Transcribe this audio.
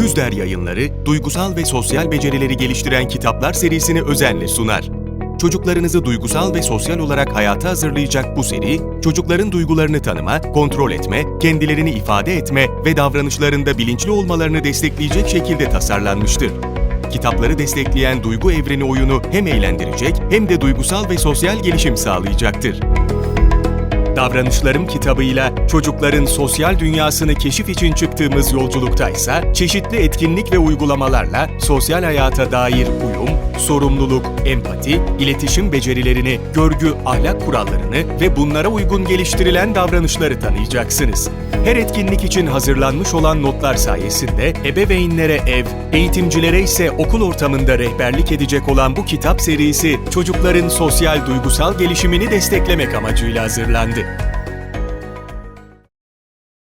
Düzder Yayınları, duygusal ve sosyal becerileri geliştiren kitaplar serisini özenle sunar. Çocuklarınızı duygusal ve sosyal olarak hayata hazırlayacak bu seri, çocukların duygularını tanıma, kontrol etme, kendilerini ifade etme ve davranışlarında bilinçli olmalarını destekleyecek şekilde tasarlanmıştır. Kitapları destekleyen duygu evreni oyunu hem eğlendirecek hem de duygusal ve sosyal gelişim sağlayacaktır. Davranışlarım kitabıyla çocukların sosyal dünyasını keşif için çıktığımız yolculuktaysa çeşitli etkinlik ve uygulamalarla sosyal hayata dair uyum, sorumluluk, empati, iletişim becerilerini, görgü, ahlak kurallarını ve bunlara uygun geliştirilen davranışları tanıyacaksınız. Her etkinlik için hazırlanmış olan notlar sayesinde ebeveynlere ev, eğitimcilere ise okul ortamında rehberlik edecek olan bu kitap serisi çocukların sosyal duygusal gelişimini desteklemek amacıyla hazırlandı.